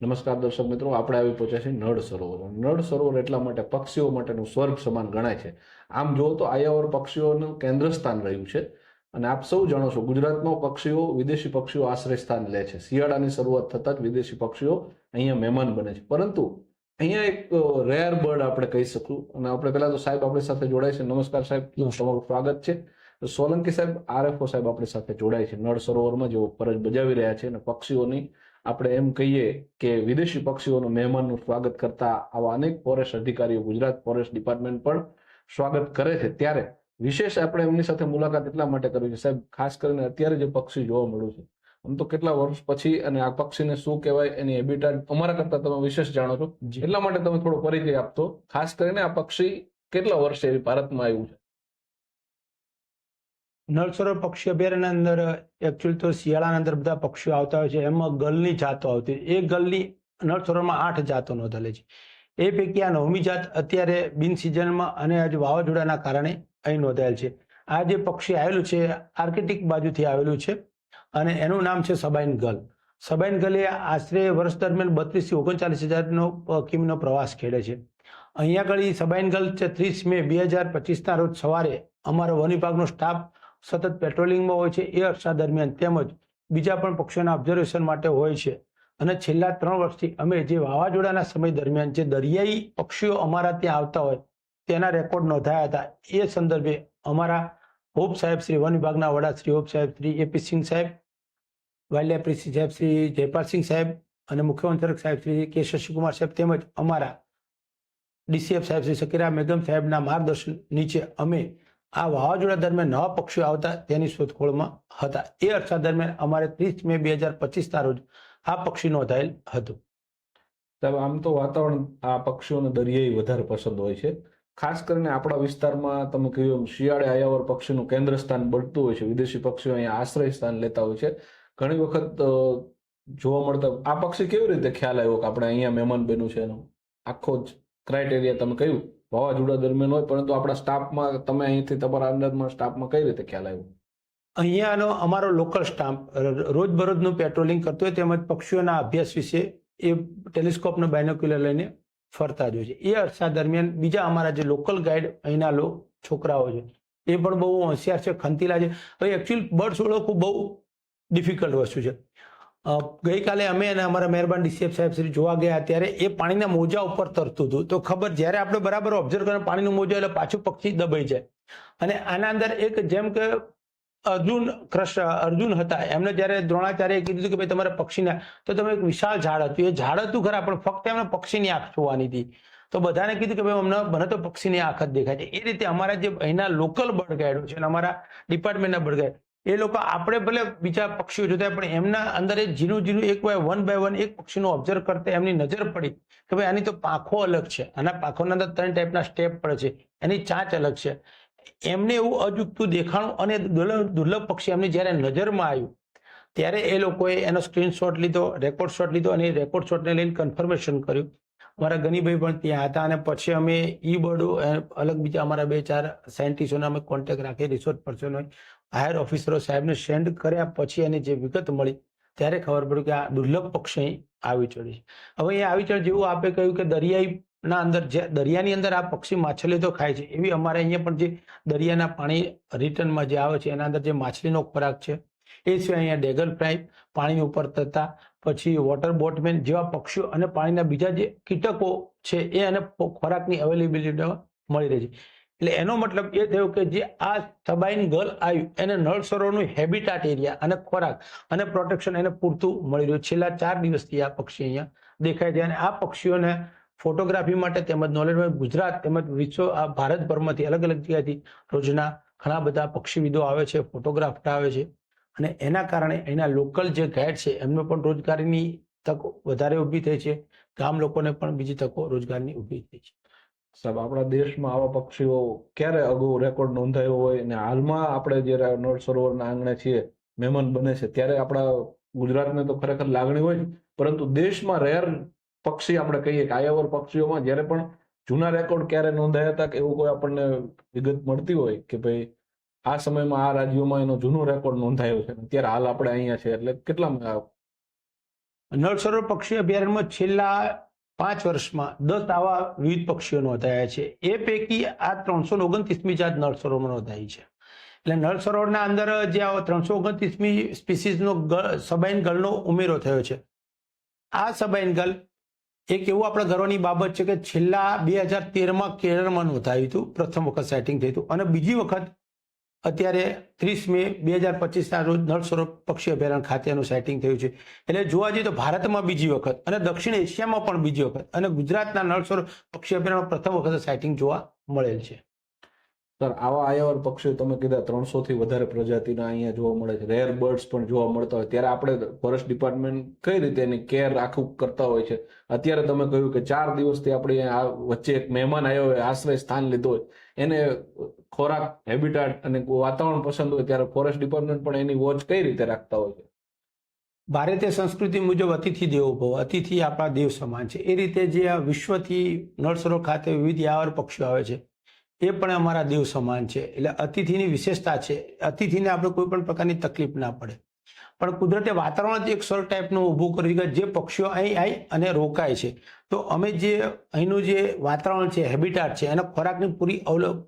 નમસ્કાર દર્શક મિત્રો આપણે આવી પહોંચ્યા છે નળ સરોવર. નળ સરોવર એટલા માટે પક્ષીઓ માટેનું સ્વર્ગ સમાન ગણાય છે. આમ જુઓ તો આયાવર પક્ષીઓનું કેન્દ્ર સ્થાન રહ્યું છે અને આપ સૌ જાણો છો ગુજરાતમાં પક્ષીઓ વિદેશી પક્ષીઓ આશ્રય સ્થાન લે છે. શિયાળાની શરૂઆત થતા જ વિદેશી પક્ષીઓ અહીંયા મહેમાન બને છે. પરંતુ અહીંયા એક રેર બર્ડ આપણે કહી શકું અને આપણે પહેલા તો સાહેબ આપણી સાથે જોડાય છે. નમસ્કાર સાહેબ તમારું સ્વાગત છે. સોલંકી સાહેબ આરએફઓ સાહેબ આપણી સાથે જોડાય છે નળ સરોવરમાં જેઓ ફરજ બજાવી રહ્યા છે અને પક્ષીઓની આપણે એમ કહીએ કે વિદેશી પક્ષીઓનું મહેમાનનું સ્વાગત કરતા આવા અનેક ફોરેસ્ટ અધિકારીઓ ગુજરાત ફોરેસ્ટ ડિપાર્ટમેન્ટ પણ સ્વાગત કરે છે. ત્યારે વિશેષ આપણે એમની સાથે મુલાકાત એટલા માટે કરવી છે. સાહેબ ખાસ કરીને અત્યારે જે પક્ષી જોવા મળ્યું છે આમ તો કેટલા વર્ષ પછી અને આ પક્ષીને શું કહેવાય એની હેબિટાટ અમારા કરતા તમે વિશેષ જાણો છો. એટલા માટે તમે થોડો પરિચય આપતો ખાસ કરીને આ પક્ષી કેટલા વર્ષે ભારતમાં આવ્યું છે? નળ સરોવર પક્ષી અભયારણ્ય અંદર એકચ્યુઅલી તો શિયાળાના અંદર બધા પક્ષીઓ આવતા હોય છે. એમાં ગલની જાતો આવતી. એ ગલની નળ સરોવરમાં આઠ જાતો નોંધેલી છે. એ પૈકી આ નવમી જાત અત્યારે બિન સિઝનમાં અને આજે વાવાઝોડાના કારણે અહીં નોંધાયેલ છે. આ જે પક્ષી આવેલું છે આર્કિટિક બાજુથી આવેલું છે અને એનું નામ છે સબાઇન ગલ. સબાઇન ગલ આશરે વર્ષ દરમિયાન બત્રીસથી ઓગણચાલીસ હજારનો કિમીનો પ્રવાસ ખેડે છે. અહીંયા આગળ સબાઇન ગલ છે ત્રીસ મે બે હજાર પચીસના રોજ સવારે અમારો વન વિભાગનો સ્ટાફ સતત પેટ્રોલિંગમાં હોય છે, એ અરસા દરમિયાન તેમજ બીજા પણ પક્ષીઓના ઓબ્ઝર્વેશન માટે હોય છે. અને છેલ્લા ત્રણ વર્ષથી અમે જે વાવાઝોડાના સમય દરમિયાન જે દરિયાઈ પક્ષીઓ અમારા ત્યાં આવતા હોય, તેના રેકોર્ડ નોંધાયા હતા. એ સંદર્ભે અમારા હોપ સાહેબ શ્રી વન વિભાગના વડા શ્રી હોપ સાહેબ, શ્રી એપી સિંહ સાહેબ, વાઇલ્ડ લાઇફ સાહેબ શ્રી જયપાલસિંહ સાહેબ અને મુખ્ય સાહેબ શ્રી કે શશિકુમાર સાહેબ તેમજ અમારા ડીસીએફ સાહેબ શ્રી શકીરા મેગમ સાહેબના માર્ગદર્શન નીચે અમે આ વાવાઝોડા દરમિયાન નવા પક્ષીઓ આવતા તેની શોધખોળમાં હતા. એ અરસા દરમિયાન અમારે ત્રીસ મે બે હજાર પચીસના રોજ આ પક્ષી નોંધાયેલ હતું. સાહેબ આમ તો વાતાવરણ આ પક્ષીઓને દરિયાઈ વધારે પસંદ હોય છે. ખાસ કરીને આપણા વિસ્તારમાં તમે કહ્યું શિયાળે આયાવર પક્ષીનું કેન્દ્ર સ્થાન બળતું હોય છે. વિદેશી પક્ષીઓ અહીંયા આશ્રય સ્થાન લેતા હોય છે. ઘણી વખત જોવા મળતા આ પક્ષી કેવી રીતે ખ્યાલ આવ્યો કે આપણે અહીંયા મહેમાન બન્યું છે એનો? આખો જ ક્રાઇટેરિયા તમે કહ્યું. વાવાઝોડા દરમિયાન હોય, પરંતુ આપણા સ્ટાફમાં તમે અહીંથી તમારા અંદાજમાં સ્ટાફમાં કઈ રીતે ખ્યાલ આવ્યો? અહીંયાનો અમારો લોકલ સ્ટામ્પ રોજબરોજનું પેટ્રોલિંગ કરતો હોય, તેમજ પક્ષીઓના અભ્યાસ વિશે એ ટેલિસ્કોપનો બાયનોક્યુલર લઈને ફરતા જ હોય છે. એ અરસા દરમિયાન બીજા અમારા જે લોકલ ગાઈડ અહીંના લો, છોકરાઓ છે, એ પણ બહુ હોશિયાર છે, ખંતીલા છે. હવે એકચ્યુઅલ બર્ડ્સ ઓળખવું બહુ ડિફિકલ્ટ વસ્તુ છે. ગઈકાલે અમે અને અમારા મહેરબાન ડીસીએફ સાહેબ શ્રી જોવા ગયા ત્યારે એ પાણીના મોજા ઉપર તરતું હતું. તો ખબર, જ્યારે આપણે બરાબર ઓબ્ઝર્વ કરીએ પાણીનું મોજા એટલે પાછું પક્ષી દબાઈ જાય. અને આના અંદર એક જેમ કે અર્જુન કૃષ્ણ અર્જુન હતા. એમને જ્યારે દ્રોણાચાર્ય કીધું હતું કે ભાઈ તમારે પક્ષીને, તો તમે એક વિશાળ ઝાડ હતું. એ ઝાડ હતું ખરા, પણ ફક્ત એમને પક્ષીની આંખ જોવાની હતી. તો બધાને કીધું કે ભાઈ અમને, મને તો પક્ષીની આંખ જ દેખાય છે. એ રીતે અમારા જે અહીંના લોકલ બર્ડ છે અને અમારા ડિપાર્ટમેન્ટના બર્ડ એ લોકો આપણે ભલે બીજા પક્ષીઓ જોતા પણ એમના અંદર એ ઝીણું ઝીણું એક વન બાય વન એક પક્ષીનું ઓબ્ઝર્વ કરતા એમની નજર પડી કે ભાઈ આની તો પાંખો અલગ છે. આના પાંખોના અંદર ત્રણ ટાઈપના સ્ટેપ પડે છે. એની ચાંચ અલગ છે. એમને એવું અજુગતું દેખાણું અને દુર્લભ પક્ષી એમની જ્યારે નજરમાં આવ્યું, ત્યારે એ લોકોએ એનો સ્ક્રીનશોટ લીધો રેકોર્ડ શોટ લીધો અને રેકોર્ડ શોટને લઈને કન્ફર્મેશન કર્યું અમારા ગનીભાઈ પણ ત્યાં હતા અને પછી અમે ઈ બર્ડો અલગ બીજા અમારા બે ચાર સાયન્ટિસ્ટોને અમે કોન્ટેક્ટ રાખી રિસોર્ચ પર્સન હાયર ઓફિસરો સાહેબને સેન્ડ કર્યા પછી એની જે વિગત મળી, ત્યારે ખબર પડી કે આ દુર્લભ પક્ષી આવી ચડી હવે અહીંયા આવી ચડ જેવું આપે કહ્યું કે દરિયાઈ ના અંદર જે, દરિયાની અંદર આ પક્ષી માછલી તો ખાય છે. એવી અમારે અહીંયા પણ જે દરિયાના પાણી રિટર્નમાં જે આવે છે, એના અંદર જે માછલીનો ખોરાક છે એ સિવાય અહીંયા ડેગલ ફ્રાય પાણી ઉપર તરતા પછી વોટર બોટમેન જેવા પક્ષીઓ અને પાણીના બીજા જે કીટકો છે એ અને ખોરાકની અવેલેબિલિટી મળી રહે છે. એટલે એનો મતલબ એ થયો કે જે આ સબાઈની ગર્લ આવ્યું એને નળ સરોવરનું હેબિટાટ એરિયા અને ખોરાક અને પ્રોટેક્શન એને પૂરતું મળી રહ્યું. છેલ્લા ચાર દિવસથી આ પક્ષી અહીંયા દેખાય છે અને આ પક્ષીઓને ફોટોગ્રાફી માટે તેમજ નોલેજ ગુજરાત તેમજ વિશ્વ, આ ભારતભરમાંથી અલગ અલગ જગ્યાથી રોજના ઘણા બધા પક્ષીવિદો આવે છે ફોટોગ્રાફર આવે છે. અને એના કારણે એના લોકલ જે ગાઈડ છે, એમને પણ રોજગારીની તક વધારે ઊભી થઈ છે. ગામ લોકોને પણ બીજી તકો રોજગારની ઊભી થઈ છે. સાહેબ, આપણા દેશમાં આવા પક્ષીઓ ક્યારે અગાઉ રેકોર્ડ નોંધાયો હોય અને હાલમાં આપણે જ્યારે નળ સરોવરના આંગણે છીએ, મહેમાન બને છે, ત્યારે આપણા ગુજરાતને તો ખરેખર લાગણી હોય પરંતુ દેશમાં રેર પક્ષી આપણે કહીએ કે આયાવર પક્ષીઓમાં જ્યારે પણ જૂના રેકોર્ડ ક્યારે નોંધાયા હતા કે એવું કોઈ આપણને વિગત મળતી હોય કે ભાઈ આ સમયમાં આ રાજ્યોમાં એનો જૂનો રેકોર્ડ નોંધાયો છે. અત્યારે હાલ આપણે અહીંયા છે, એટલે કેટલા નળ સરોવર પક્ષી અભયારણ્યમાં છેલ્લા પાંચ વર્ષમાં દસ આવા વિવિધ પક્ષીઓ નોંધાયા છે. એ પૈકી આ ત્રણસો ઓગણત્રીસમી જાત નળ સરોવરમાં નોંધાઈ છે. એટલે નળ સરોવરના અંદર જે ત્રણસો ઓગણત્રીસમી સ્પીસીઝનો સબાઈન ગલનો ઉમેરો થયો છે. આ સબાઈન ગલ એક એવું આપણે ગર્વની બાબત છે કે છેલ્લા બે હજાર તેરમાં કેરળમાં નોંધાયું હતું. પ્રથમ વખત સેટિંગ થયું હતું. અને બીજી વખત અત્યારે ત્રીસ મે બે હજાર પચીસના રોજ નળ સ્વરૂપ પક્ષી અભયારણ્ય ખાતેનું સેટિંગ થયું છે. એટલે જોવા જઈએ તો ભારતમાં બીજી વખત અને દક્ષિણ એશિયામાં પણ બીજી વખત અને ગુજરાતના નળ સરોવર પક્ષી અભયારણ્ય પ્રથમ વખત સેટિંગ જોવા મળેલ છે. સર, આવા આયાવર પક્ષીઓ તમે કીધા ત્રણસો થી વધારે પ્રજાતિના અહીંયા જોવા મળે છે. રેર બર્ડ્સ પણ જોવા મળતા હોય. ત્યારે આપણે ફોરેસ્ટ ડિપાર્ટમેન્ટ કઈ રીતે એની કેર આખું કરતા હોય છે? અત્યારે તમે કહ્યું કે ચાર દિવસથી આપણે આ વચ્ચે એક મહેમાન આવ્યો હોય, આશ્રય સ્થાન લીધો હોય. એને ખોરાક હેબિટાટ અને વાતાવરણ પસંદ હોય ત્યારે ફોરેસ્ટ ડિપાર્ટમેન્ટ પણ એની વોચ કઈ રીતે રાખતા હોય છે? ભારતીય સંસ્કૃતિ મુજબ અતિથિ દેવો ભવ. અતિથિ આપણા દેવ સમાન છે. એ રીતે જે આ વિશ્વથી નળ સરોવર ખાતે વિવિધ યાવર પક્ષીઓ આવે છે. એ પણ અમારા દેવ સમાન છે. એટલે અતિથિની વિશેષતા છે. અતિથિને આપણે કોઈ પણ પ્રકારની તકલીફ ના પડે. પણ કુદરતે વાતાવરણ જ એક સર ટાઈપનું ઊભું કર્યું કે જે પક્ષીઓ અહીં આવી અને રોકાય છે. તો અમે જે અહીંનું જે વાતાવરણ છે, હેબિટાટ છે, એના ખોરાકની પૂરી અવલ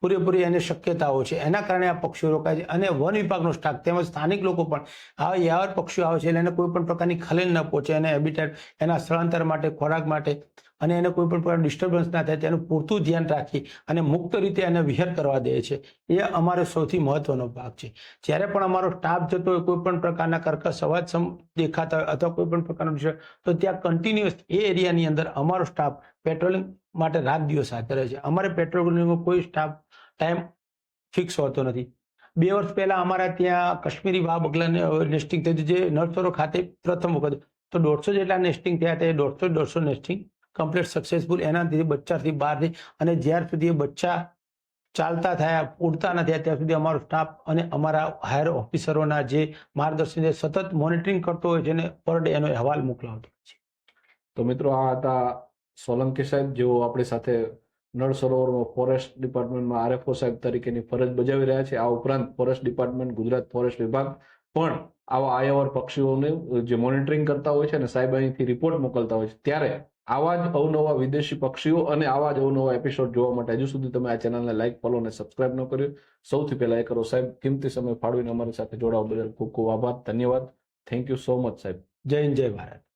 પૂરેપૂરી એની શક્યતાઓ છે. એના કારણે આ પક્ષીઓ રોકાય છે. અને વન વિભાગનો સ્ટાફ તેમજ સ્થાનિક લોકો પણ આવા યાવર પક્ષીઓ આવે છે એટલે એને કોઈ પણ પ્રકારની ખલેલ ન પહોંચે. એને હેબિટેટ, એના સ્થળાંતર માટે, ખોરાક માટે અને એને કોઈ પણ પ્રકાર ડિસ્ટર્બન્સ ના થાય, તેનું પૂરતું ધ્યાન રાખી અને મુક્ત રીતે એને વિહર કરવા દે છે. એ અમારો સૌથી મહત્વનો ભાગ છે. જ્યારે પણ અમારો સ્ટાફ જતો હોય, કોઈ પણ પ્રકારના કર્કશ અવાજ દેખાતા હોય અથવા કોઈ પણ પ્રકારનું તો ત્યાં કન્ટિન્યુઅસ એ એરિયાની અંદર અમારો સ્ટાફ પેટ્રોલિંગ માટે રાત દિવસ હાજર રહે છે. અમારે પેટ્રોલિંગનો કોઈ સ્ટાફ ટાઈમ ફિક્સ હોતો નથી. બે વર્ષ પહેલા અમારા ત્યાં કાશ્મીરી વાવ બગલાને નેસ્ટિંગ થયું જે નર્સરો ખાતે પ્રથમ વખત તો દોઢસો જેટલા નેસ્ટિંગ થયા હતા, એ દોઢસો દોઢસો નેસ્ટિંગ કમ્પ્લીટ સક્સેસફુલ એનાથી બચ્ચાથી બહાર થઈ અને જ્યાર સુધી એ બચ્ચા ચાલતા થયા ઉડતા ન થયા, ત્યાં સુધી અમારો સ્ટાફ અને અમારા હાયર ઓફિસરોના જે માર્ગદર્શન સતત મોનિટરિંગ કરતો હોય છે અને પર ડે એનો અહેવાલ મોકલાવતો છે. તો મિત્રો આ હતા સોલંકી સાહેબ, જેઓ આપણી સાથે નળ સરોવરમાં ફોરેસ્ટ ડિપાર્ટમેન્ટમાં આરએફઓ સાહેબ તરીકેની ફરજ બજાવી રહ્યા છે. આ ઉપરાંત ફોરેસ્ટ ડિપાર્ટમેન્ટ ગુજરાત ફોરેસ્ટ વિભાગ પણ આવા આયાવર પક્ષીઓને જે મોનિટરિંગ કરતા હોય છે અને સાહેબ અહીંથી રિપોર્ટ મોકલતા હોય છે. ત્યારે આવા જ અવનવા વિદેશી પક્ષીઓ અને આવા જ અવનવા એપિસોડ જોવા માટે હજુ સુધી તમે આ ચેનલને લાઈક ફોલો અને સબસ્ક્રાઇબ ન કર્યું, સૌથી પહેલા એ કરો સાહેબ, કિંમતી સમય ફાળવીને અમારી સાથે જોડાવા બદલ ખૂબ ખૂબ આભાર, ધન્યવાદ. થેન્ક યુ સો મચ સાહેબ. જય હિન્દ, જય ભારત.